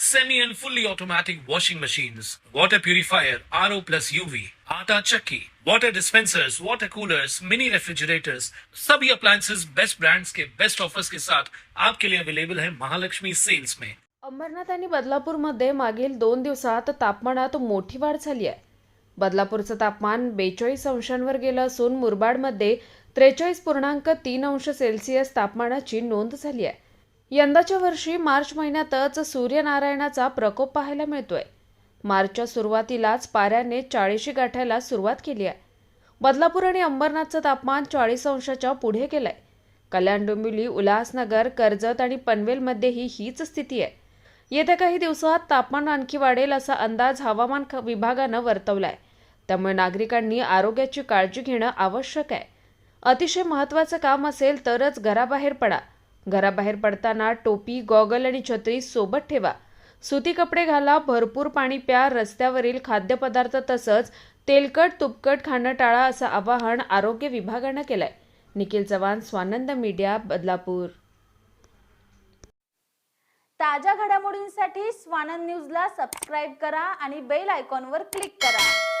semi and fully automatic washing machines, water purifier, RO plus UV, आटा चक्की, water dispensers, water coolers, mini refrigerators, सभी appliances best brands के best offers के साथ आपके लिए अवेलेबल है महालक्ष्मी सेल्स में। अंबरनाथ आणि बदलापूरमध्ये मागील दोन दिवसात तापमानात मोठी वाढ झाली आहे. बदलापूरचं तापमान बेचाळीस अंशांवर गेलं असून मुरबाडमध्ये त्रेचाळीस पूर्णांक तीन अंश सेल्सिअस तापमानाची नोंद झाली आहे. यंदाच्या वर्षी मार्च महिन्यातच सूर्यनारायणाचा प्रकोप पाहायला मिळतोय. मार्चच्या सुरुवातीलाच पाऱ्याने चाळीशी गाठायला सुरुवात केली आहे. बदलापूर आणि अंबरनाथचं तापमान चाळीस अंशाच्या पुढे गेलंय. कल्याण डोंबिवली उल्हासनगर कर्जत आणि पनवेलमध्येही हीच स्थिती आहे. येत्या काही दिवसात तापमान आणखी वाढेल असा अंदाज हवामान विभागानं वर्तवलाय. त्यामुळे नागरिकांनी आरोग्याची काळजी घेणं आवश्यक आहे. अतिशय महत्त्वाचं काम असेल तरच घराबाहेर पडा. घराबाहेर पडताना टोपी गॉगल आणि छत्री सोबत ठेवा. सुती कपडे घाला भरपूर पाणी प्या रस्त्यावरील खाद्यपदार्थ तसंच तेलकट तुपकट खाणं टाळा असं आवाहन आरोग्य विभागानं केलंय. निखिल चव्हाण स्वानंद मीडिया बदलापूर. ताज्या घडामोडींसाठी स्वानंद न्यूजला सबस्क्राईब करा आणि बेल आयकॉनवर क्लिक करा.